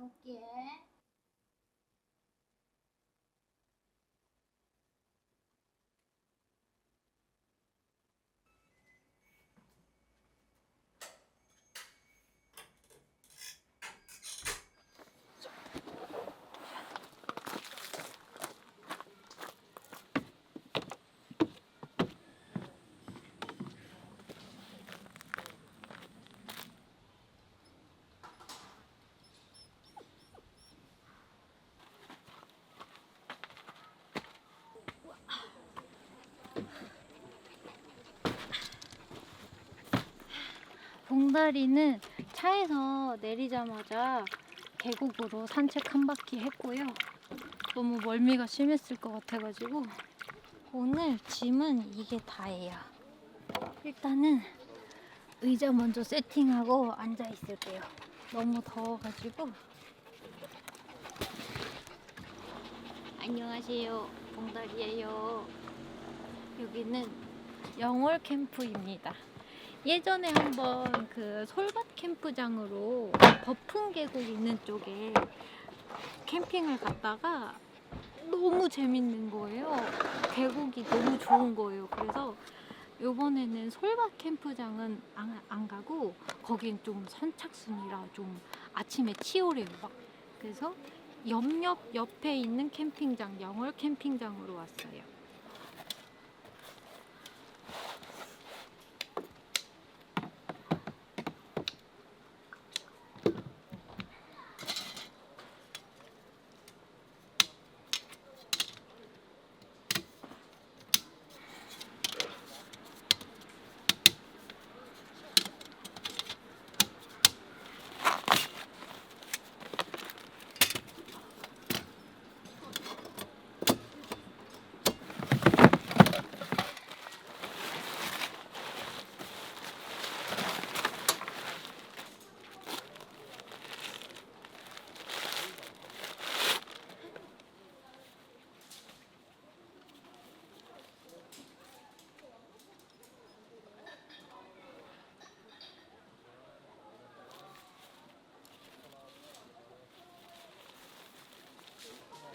해볼게. 봉다리는 차에서 내리자마자 계곡으로 산책 한 바퀴 했고요. 너무 멀미가 심했을 것 같아가지고 오늘 짐은 이게 다예요. 일단은 의자 먼저 세팅하고 앉아 있을게요. 너무 더워가지고. 안녕하세요. 봉다리예요. 여기는 영월 캠프입니다. 예전에 한번 그 솔밭 캠프장으로 버풍 계곡 있는 쪽에 캠핑을 갔다가 너무 재밌는 거예요. 계곡이 너무 좋은 거예요. 그래서 이번에는 솔밭 캠프장은 안, 안 가고 거긴 좀 선착순이라 좀 아침에 치열해요. 막. 그래서 옆옆 옆에 있는 캠핑장 영월 캠핑장으로 왔어요.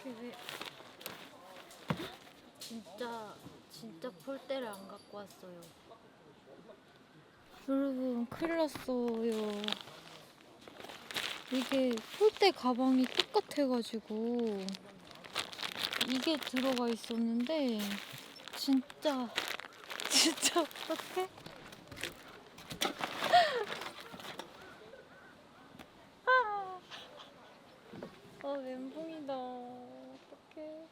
그게 진짜 진짜 폴대를 안 갖고 왔어요. 여러분 큰일 났어요. 이게 폴대 가방이 똑같아가지고 이게 들어가 있었는데 진짜 진짜 어떡해? 아, 아 멘붕이다. 어떡해.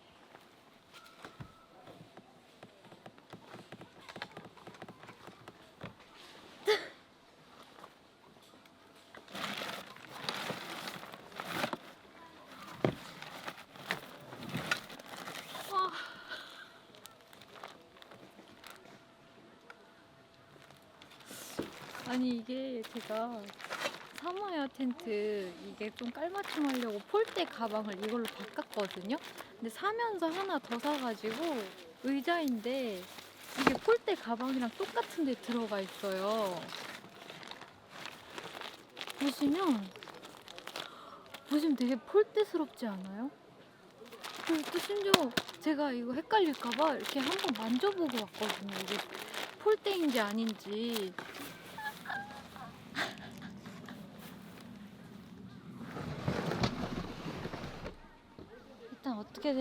아. 아니 이게 제가 사마야 텐트 이게 좀 깔맞춤 하려고 폴대 가방을 이걸로 바꿨거든요. 근데 사면서 하나 더 사가지고 의자인데 이게 폴대 가방이랑 똑같은 데 들어가 있어요. 보시면 보시면 되게 폴대스럽지 않아요? 그리고 또 심지어 제가 이거 헷갈릴까봐 이렇게 한번 만져보고 왔거든요. 이게 폴대인지 아닌지.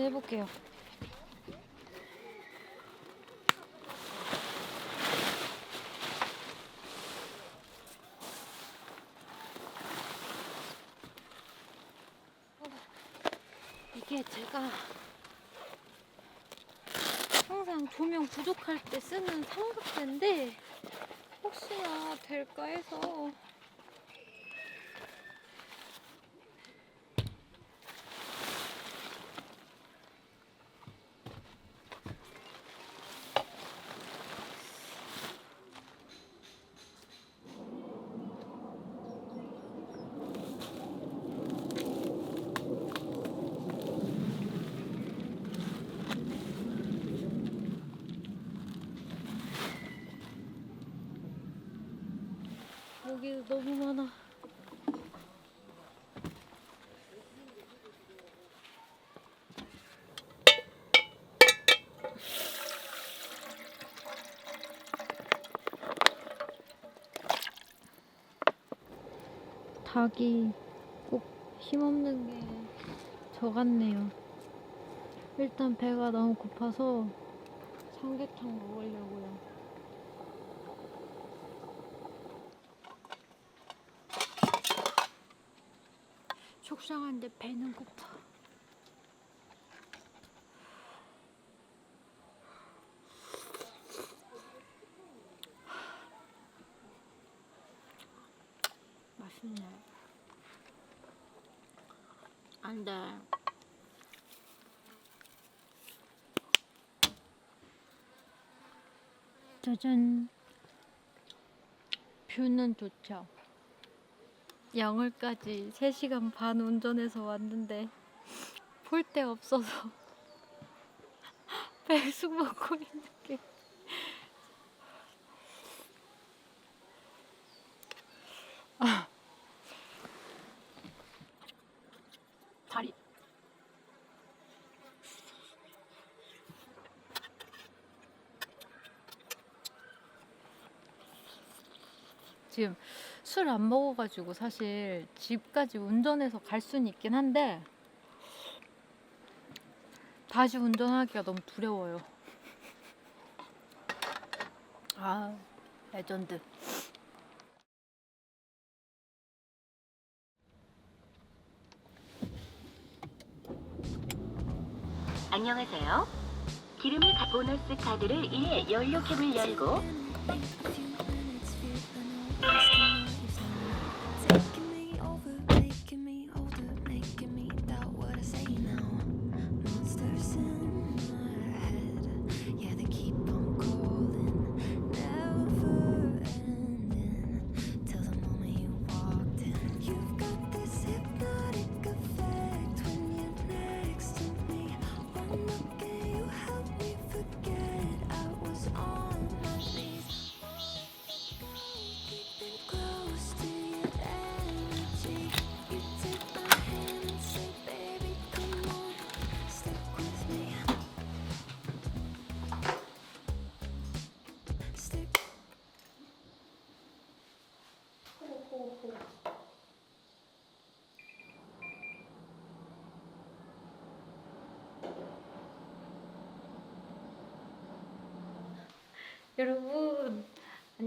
해볼게요. 이게 제가 항상 조명 부족할 때 쓰는 삼각대인데 혹시나 될까 해서 너무 많아. 닭이 꼭 힘없는 게 저 같네요. 일단 배가 너무 고파서 삼계탕 먹으려고요. 속상한데 배는 고파. 맛있네. 안 돼. 짜잔. 뷰는 좋죠. 양을까지 3시간 반 운전해서 왔는데 볼 데 없어서 배숙 먹고 있는 게 아. 다리 지금 술안 먹어가지고 사실 집까지 운전해서 갈 수는 있긴 한데 다시 운전하기가 너무 두려워요. 아, 레전드. 안녕하세요. 기름을 가- 보너스 카드를 이에 연료캡을 열고 at me.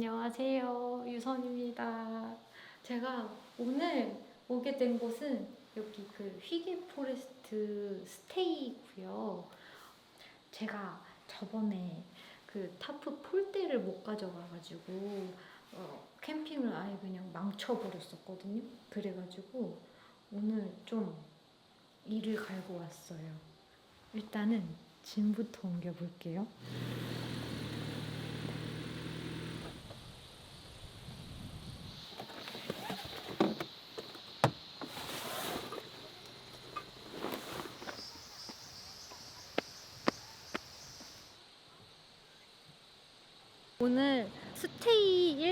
안녕하세요 유선입니다. 제가 오늘 오게 된 곳은 여기 그 휘게 포레스트 스테이고요. 제가 저번에 그 타프 폴대를 못 가져가가지고 어, 캠핑을 아예 그냥 망쳐버렸었거든요. 그래가지고 오늘 좀 일을 갈고 왔어요. 일단은 짐부터 옮겨볼게요.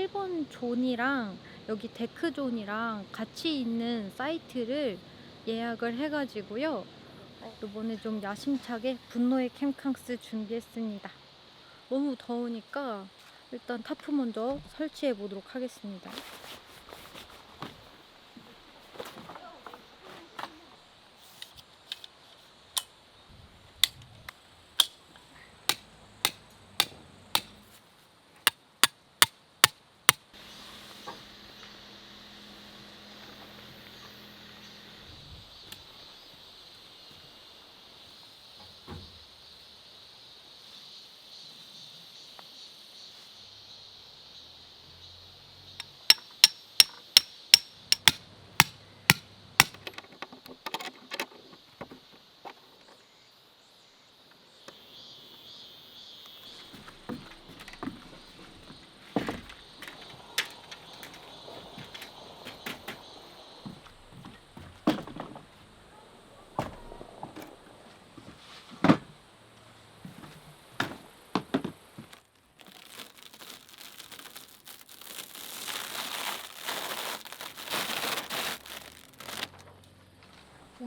1번 존이랑 여기 데크 존이랑 같이 있는 사이트를 예약을 해가지고요. 이번에 좀 야심차게 분노의 캠캉스 준비했습니다. 너무 더우니까 일단 타프 먼저 설치해 보도록 하겠습니다.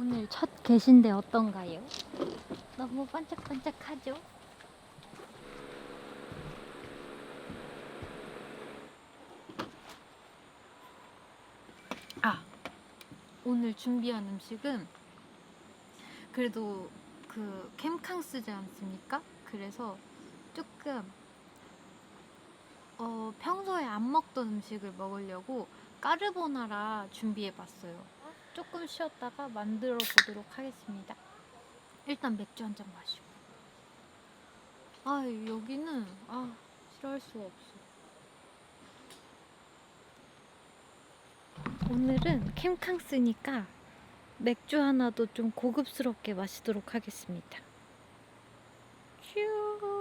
오늘 첫 계신데 어떤가요? 너무 반짝반짝하죠? 아, 오늘 준비한 음식은 그래도 그 캠캉스지 않습니까? 그래서 조금 어, 평소에 안 먹던 음식을 먹으려고 까르보나라 준비해 봤어요. 조금 쉬었다가 만들어 보도록 하겠습니다. 일단 맥주 한 잔 마시고. 아, 여기는, 아, 싫어할 수가 없어. 오늘은 캠캉 스니까 맥주 하나도 좀 고급스럽게 마시도록 하겠습니다. 슈.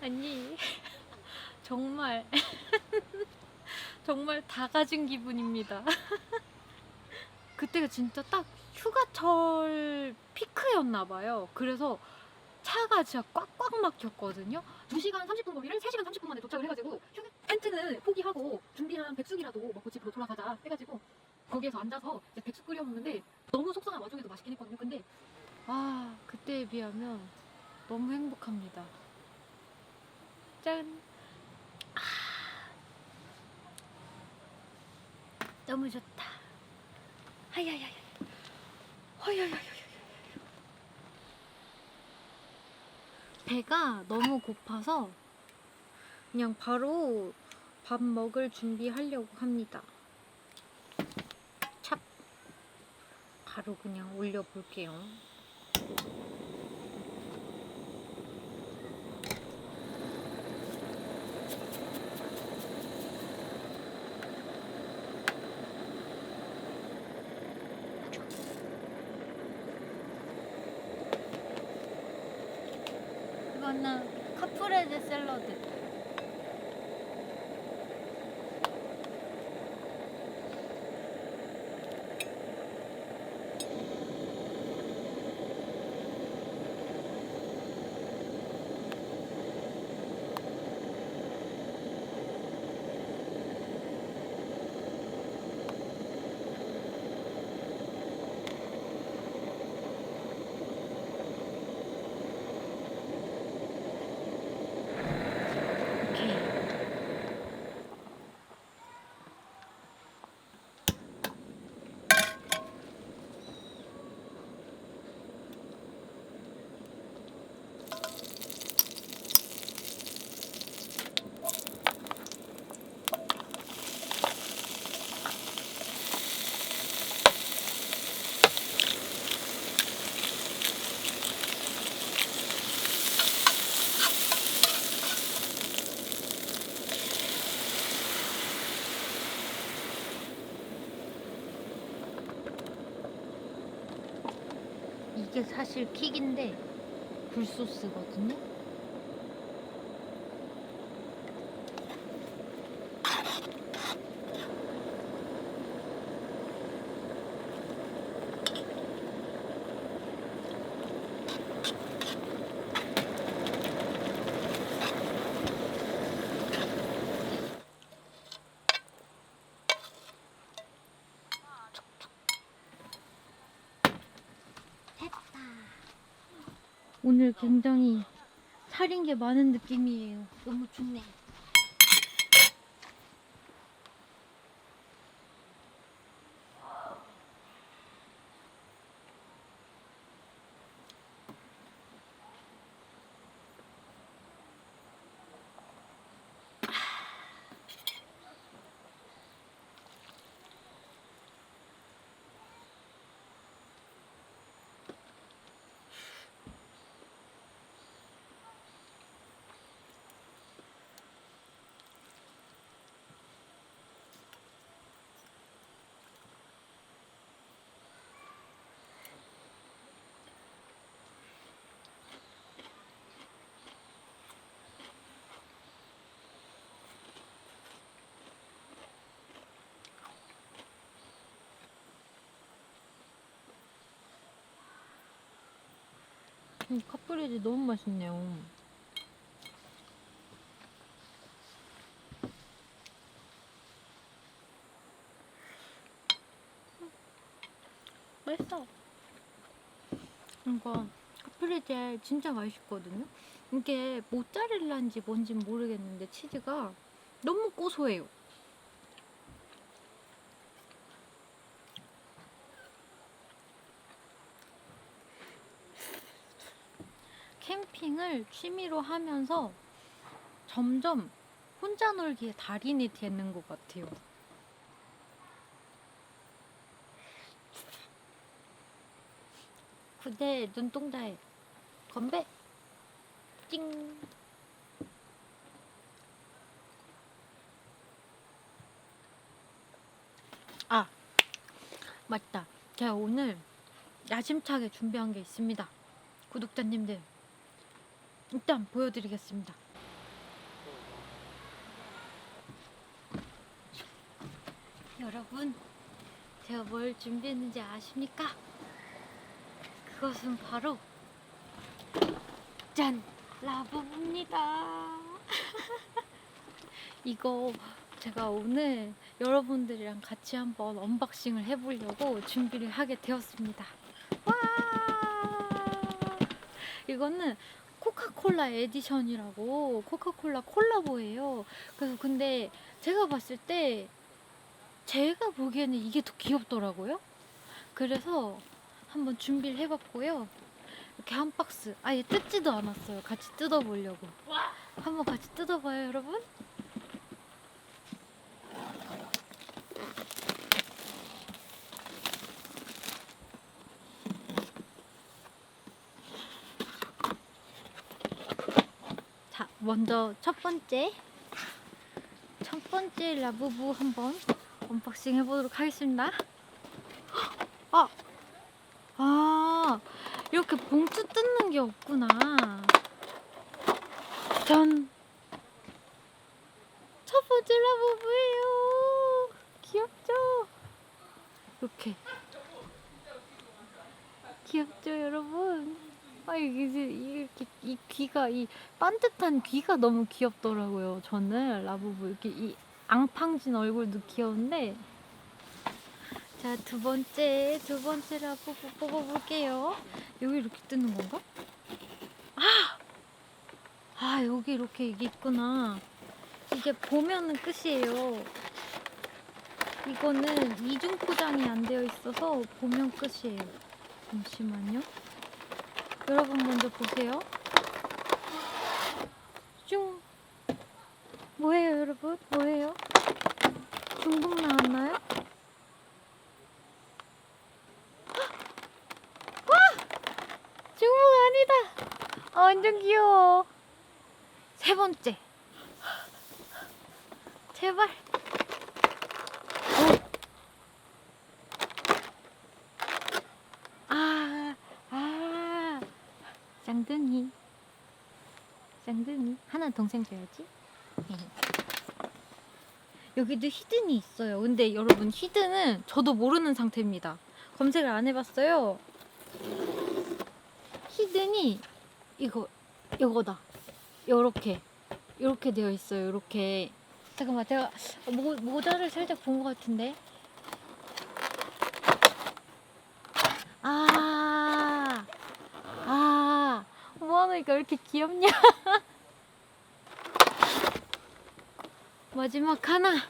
아니 정말 정말 다 가진 기분입니다. 그때가 진짜 딱 휴가철 피크였나 봐요. 그래서 차가 진짜 꽉꽉 막혔거든요. 2시간 30분 거리를 3시간 30분 만에 도착을 해가지고 휴 텐트는 포기하고 준비한 백숙이라도 먹고 집으로 돌아가자 해가지고 거기에서 앉아서 이제 백숙 끓여 먹는데 너무 속상한 와중에도 맛있긴 했거든요. 근데 아 그때에 비하면 너무 행복합니다. 짠. 아. 너무 좋다. 하야야야. 하야야야. 배가 너무 고파서 그냥 바로 밥 먹을 준비하려고 합니다. 찹. 바로 그냥 올려볼게요. 이거는 카프레제 샐러드. 이게 사실 킥인데 굴소스거든요. 오늘 굉장히 살인 게 많은 느낌이에요. 너무 좋네. 음, 카프레제 너무 맛있네요. 맛있어. 이거 카프레제 진짜 맛있거든요. 이게 모짜렐라인지 뭔지 모르겠는데 치즈가 너무 고소해요. 캠핑을 취미로 하면서 점점 혼자 놀기에 달인이 되는 것 같아요. 그대 눈동자에 건배 찡 아, 맞다. 제가 오늘 야심차게 준비한 게 있습니다. 구독자님들, 일단 보여드리겠습니다. 여러분, 제가 뭘 준비했는지 아십니까? 그것은 바로 짠! 라부부입니다. 이거 제가 오늘 여러분들이랑 같이 한번 언박싱을 해보려고 준비를 하게 되었습니다. 와! 이거는 코카콜라 에디션이라고 코카콜라 콜라보예요. 그래서 근데 제가 봤을 때 제가 보기에는 이게 더 귀엽더라고요. 그래서 한번 준비를 해봤고요. 이렇게 한 박스 아예 뜯지도 않았어요. 같이 뜯어보려고. 한번 같이 뜯어봐요, 여러분. 자, 먼저 첫 번째. 첫 번째 라부부 한번 언박싱 해보도록 하겠습니다. 아! 아, 이렇게 봉투 뜯는 게 없구나. 짠! 첫 번째 라부부예요. 귀엽죠? 이렇게. 귀엽죠, 여러분? 아, 이게 이렇게 이 귀가 이 반듯한 귀가 너무 귀엽더라고요. 저는 라부부 이렇게 이 앙팡진 얼굴도 귀여운데 자, 두 번째, 두 번째 라부부 뽑아볼게요. 여기 이렇게 뜨는 건가? 아! 아, 여기 이렇게 이게 있구나. 이게 보면은 끝이에요. 이거는 이중 포장이 안 되어 있어서 보면 끝이에요. 잠시만요. 여러분 먼저 보세요. 슝! 뭐예요, 여러분? 뭐예요? 중복 나왔나요? 중복 아니다! 아, 완전 귀여워. 세 번째. 제발. 오. 아, 아. 쌍둥이. 쌍둥이. 하나 동생 줘야지. 여기도 히든이 있어요. 근데 여러분, 히든은 저도 모르는 상태입니다. 검색을 안 해봤어요. 히든이 이거, 이거다. 요렇게. 요렇게 되어 있어요. 요렇게. 잠깐만, 제가 모, 모자를 살짝 본 것 같은데. 아, 아, 뭐하니까 왜 이렇게 귀엽냐? 마지막 하나.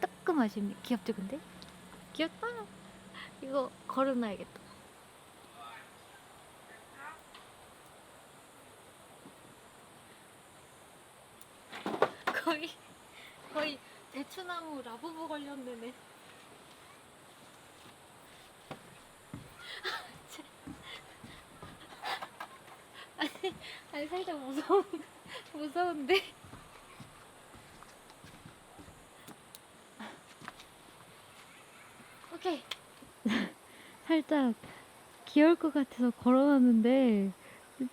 뜨끔하십니 귀엽죠, 근데? 귀엽다. 이거 걸어놔야겠다. 거의 거의 대추나무 라부부 걸렸네네. 아니, 아니 살짝 무서운 무서운데. 오케이. 살짝 귀여울 것 같아서 걸어놨는데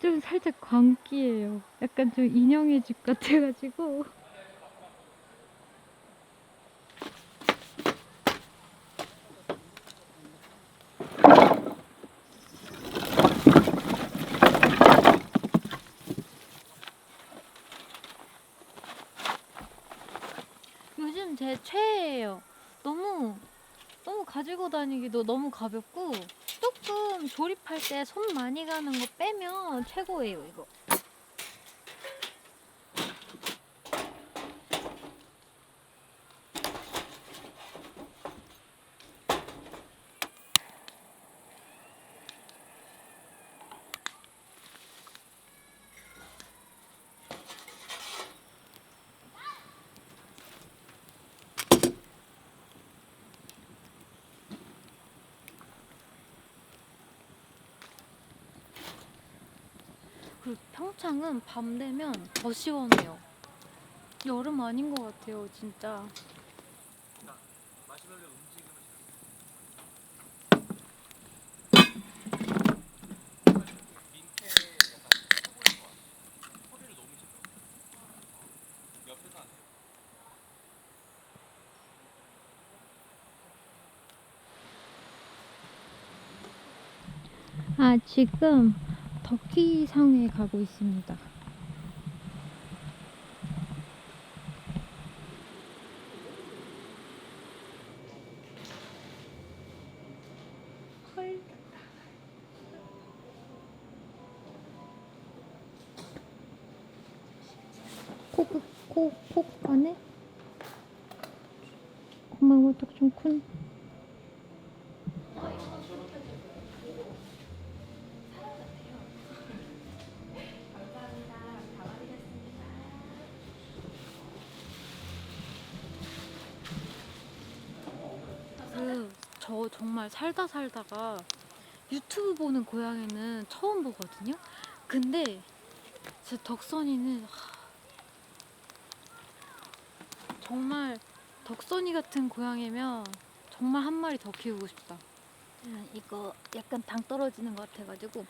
좀 살짝 광기예요. 약간 좀 인형의 집 같아가지고 요즘 제 최애예요. 너무 너무 가지고 다니기도 너무 가볍고 조금 조립할 때 손 많이 가는 거 빼면 최고예요 이거. 평창은 밤 되면 더 시원해요. 여름 아닌 것 같아요, 진짜. 아, 지금 덕희상에 가고 있습니다. 헐. 코, 코, 코 안에? 엄마 어떡 좀 큰. 그, 저 정말 살다 살다가 유튜브 보는 고양이는 처음 보거든요. 근데 제 덕선이는 하, 정말 덕선이 같은 고양이면 정말 한 마리 더 키우고 싶다. 음, 이거 약간 당 떨어지는 것 같아가지고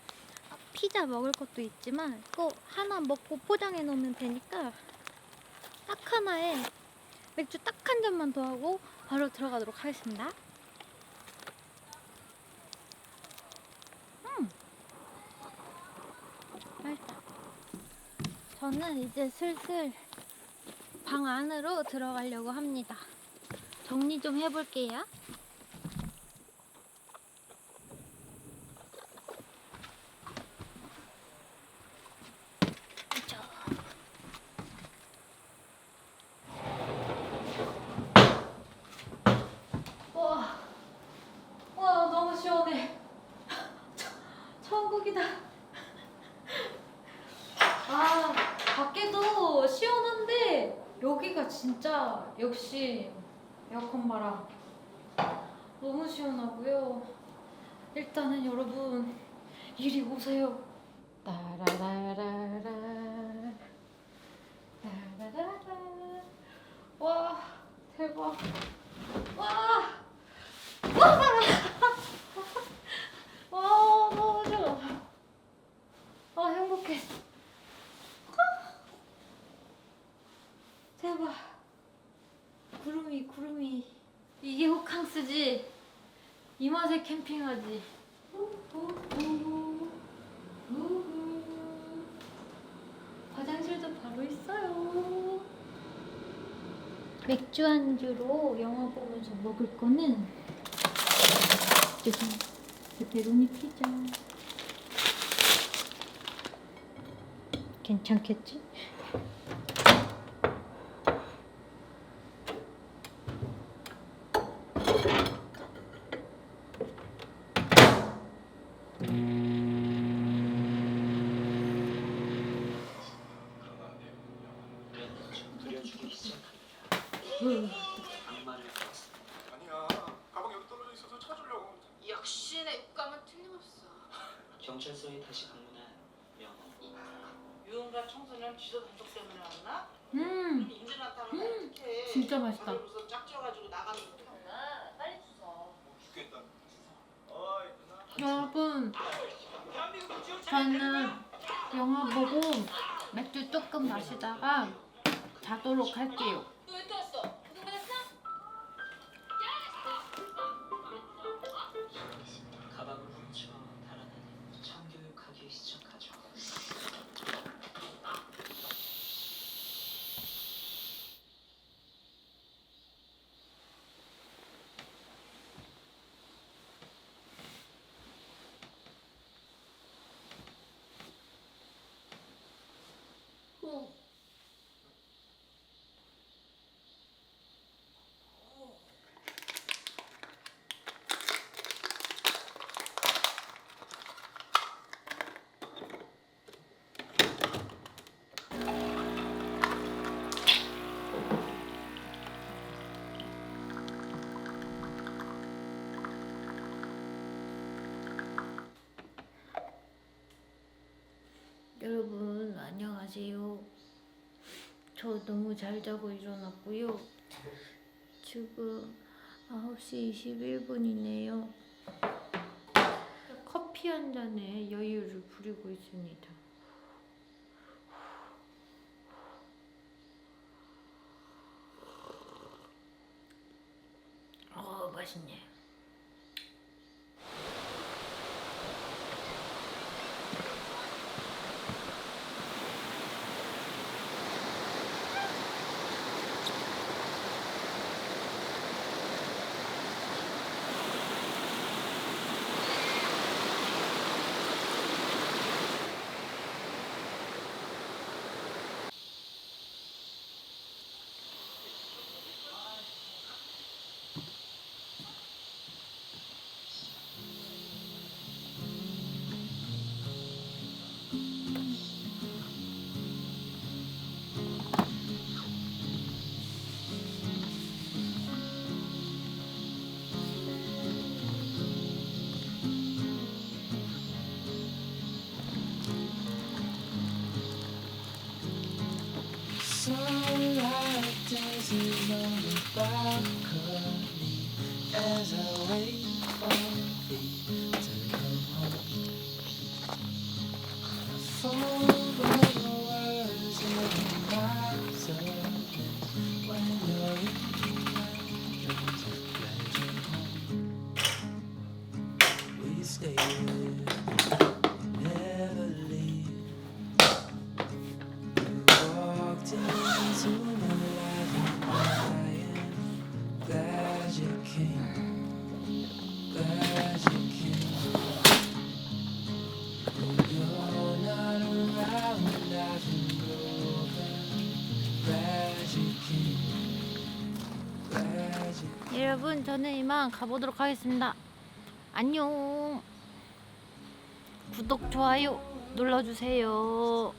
아, 피자 먹을 것도 있지만 이거 하나 먹고 포장해 놓으면 되니까 딱 하나에 맥주 딱 한 잔만 더 하고 바로 들어가도록 하겠습니다. 음, 맛있다. 저는 이제 슬슬 방 안으로 들어가려고 합니다. 정리 좀 해볼게요. 그쵸. 와, 와 너무 시원해. 천- 천국이다. 아, 밖에도 시원한데 여기가 진짜 역시 에어컨 바람 너무 시원하고요. 일단은 여러분 이리 오세요. 따라라라라. 따라라라. 와 대박. 와 와! 와 너무 좋아 아 행복해. 대박. 구름이 구름이. 이게 호캉스지? 이 맛에 캠핑하지 화장실도 바로 있어요. 맥주 안주로 영화 보면서 먹을 거는 짜잔 페페로니 피자. 괜찮겠지? 아니야. 가방 여기 떨어져 있어서 찾으려고. 역시 내 육감은 틀림없어. 경찰서에 다시 방문한 명호. 유흥가 청소년 지도 단속 때문에 왔나? 음 인제 나타나면 어떡해. 진짜 맛있다. 다들 무슨 짝져가지고 나가는 거. 나 빨리 주워. 죽겠다. 어이, 누나. 여러분 저는 영화 보고 맥주 조금 마시다가 자도록 할게요 저 너무 잘 자고 일어났고요. 지금 9시 21분이네요. 커피 한 잔에 여유를 부리고 있습니다. Dancing on the balcony as I wait for thee 저는 이만 가보도록 하겠습니다. 안녕. 구독, 좋아요 눌러주세요.